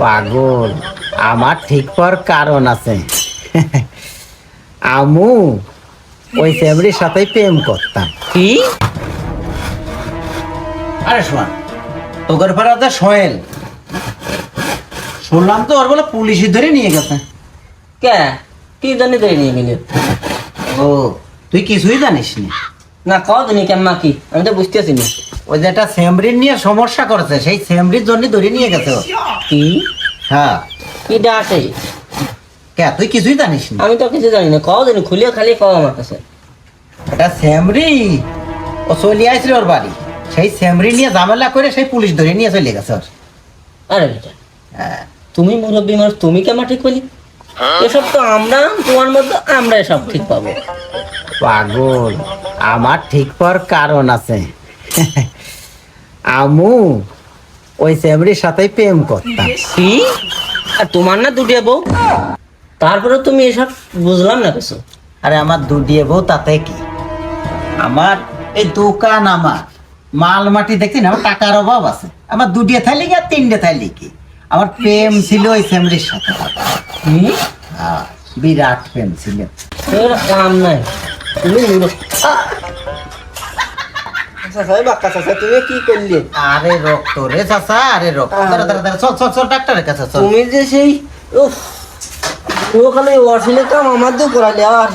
পাগল আমার ঠিক পর কারণ আছে। আমু ওই ফ্যামিলির সাথে প্রেম করতাম। কি? আরে শোন পাড়াতে সোহেল শুনলাম তো ওর বলে পুলিশে ধরে নিয়ে গেছে। কে? কি জানি তাই নিয়ে গেলি? ও তুই কিছুই জানিস না না কও তুমি কেমন কি? আমি তো বুঝতেছি না। ওই যে একটা সেমরির নিয়ে সমস্যা করেছে সেই সেমরির জন্য ধরে নিয়ে গেছে কি? হ্যাঁ। কি ডাকে? কে তুই কিছুই জানিস না? আমি তো কিছু জানি না কও জানি খুলে খালি কও আমার কাছে। এটা সেমরি? ও চলে আসছিল ওর বাড়ি। সেই সেমরি নিয়ে ঝামেলা করে সেই পুলিশ ধরে নিয়ে চলে গেছে ওর। আরে বেটা হ্যাঁ। তুমি মুরব্বী মানুষ তুমি কেমন ঠিক করলি এসব তো আমরা তোমার মধ্যে আমরা সব ঠিক পাবো। পাগল আমার ঠিক পর কারণ আছে। আমু ওই সেমরির সাথে প্রেম করতাম। কি? আর তোমার না দুটি বউ? তারপরে তুমি এসব বুঝলাম না কিছু? আরে আমার দুডিয়ে বউ তাতে কি? আমার এই দোকান আমার। মাল মাটি দেখছি না আমার টাকার অভাব আছে। আমার দুডিয়ে থাইলি কি আর তিনটে থাইলি কি? আমার প্রেম ছিল ওই সেমরির সাথে। হ্যাঁ, বিরাট প্রেম ছিল। কাম নাই। তুমি মুরব্বী তুমি কি করলি? আরে রক্ত রে চাচা আরে রক্ত। দাঁড়া, দাঁড়া, দাঁড়া, চল চল চল ডাক্তারের কাছে চল। তুমি যে সেই উফ ও ওয়াশিলে কাম আমার দিয়ে করালে আর